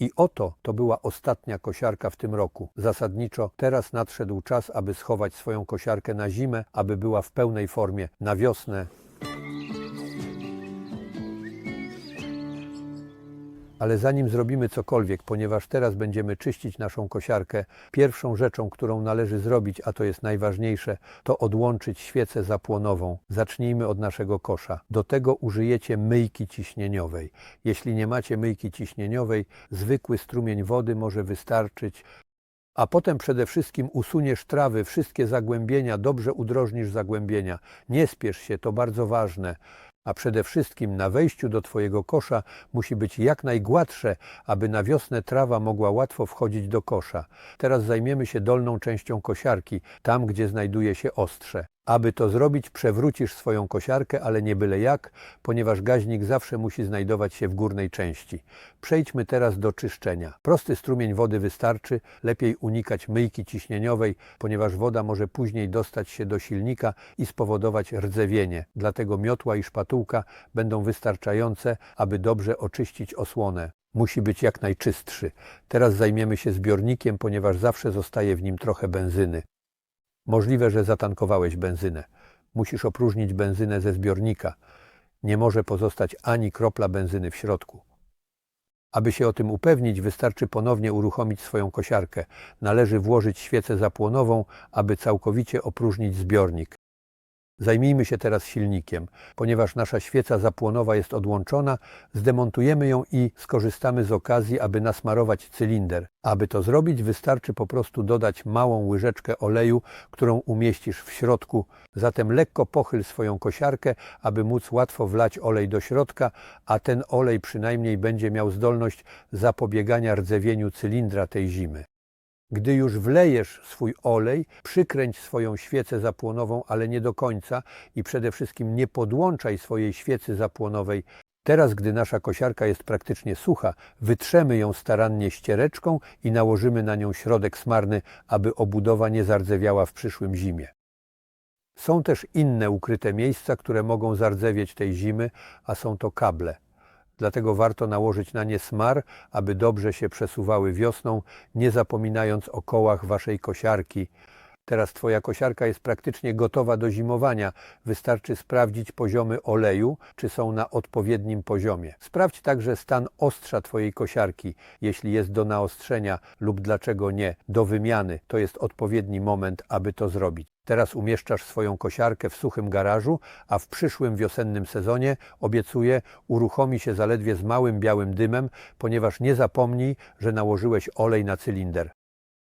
I oto to była ostatnia kosiarka w tym roku. Zasadniczo teraz nadszedł czas, aby schować swoją kosiarkę na zimę, aby była w pełnej formie na wiosnę. Ale zanim zrobimy cokolwiek, ponieważ teraz będziemy czyścić naszą kosiarkę, pierwszą rzeczą, którą należy zrobić, a to jest najważniejsze, to odłączyć świecę zapłonową. Zacznijmy od naszego kosza. Do tego użyjecie myjki ciśnieniowej. Jeśli nie macie myjki ciśnieniowej, zwykły strumień wody może wystarczyć. A potem przede wszystkim usuniesz trawy, wszystkie zagłębienia, dobrze udrożnisz zagłębienia. Nie spiesz się, to bardzo ważne. A przede wszystkim na wejściu do Twojego kosza musi być jak najgładsze, aby na wiosnę trawa mogła łatwo wchodzić do kosza. Teraz zajmiemy się dolną częścią kosiarki, tam gdzie znajduje się ostrze. Aby to zrobić, przewrócisz swoją kosiarkę, ale nie byle jak, ponieważ gaźnik zawsze musi znajdować się w górnej części. Przejdźmy teraz do czyszczenia. Prosty strumień wody wystarczy, lepiej unikać myjki ciśnieniowej, ponieważ woda może później dostać się do silnika i spowodować rdzewienie. Dlatego miotła i szpatułka będą wystarczające, aby dobrze oczyścić osłonę. Musi być jak najczystszy. Teraz zajmiemy się zbiornikiem, ponieważ zawsze zostaje w nim trochę benzyny. Możliwe, że zatankowałeś benzynę. Musisz opróżnić benzynę ze zbiornika. Nie może pozostać ani kropla benzyny w środku. Aby się o tym upewnić, wystarczy ponownie uruchomić swoją kosiarkę. Należy włożyć świecę zapłonową, aby całkowicie opróżnić zbiornik. Zajmijmy się teraz silnikiem. Ponieważ nasza świeca zapłonowa jest odłączona, zdemontujemy ją i skorzystamy z okazji, aby nasmarować cylinder. Aby to zrobić, wystarczy po prostu dodać małą łyżeczkę oleju, którą umieścisz w środku. Zatem lekko pochyl swoją kosiarkę, aby móc łatwo wlać olej do środka, a ten olej przynajmniej będzie miał zdolność zapobiegania rdzewieniu cylindra tej zimy. Gdy już wlejesz swój olej, przykręć swoją świecę zapłonową, ale nie do końca i przede wszystkim nie podłączaj swojej świecy zapłonowej. Teraz, gdy nasza kosiarka jest praktycznie sucha, wytrzemy ją starannie ściereczką i nałożymy na nią środek smarny, aby obudowa nie zardzewiała w przyszłym zimie. Są też inne ukryte miejsca, które mogą zardzewieć tej zimy, a są to kable. Dlatego warto nałożyć na nie smar, aby dobrze się przesuwały wiosną, nie zapominając o kołach waszej kosiarki. Teraz twoja kosiarka jest praktycznie gotowa do zimowania. Wystarczy sprawdzić poziomy oleju, czy są na odpowiednim poziomie. Sprawdź także stan ostrza twojej kosiarki, jeśli jest do naostrzenia lub dlaczego nie, do wymiany. To jest odpowiedni moment, aby to zrobić. Teraz umieszczasz swoją kosiarkę w suchym garażu, a w przyszłym wiosennym sezonie, obiecuję, uruchomi się zaledwie z małym białym dymem, ponieważ nie zapomnij, że nałożyłeś olej na cylinder.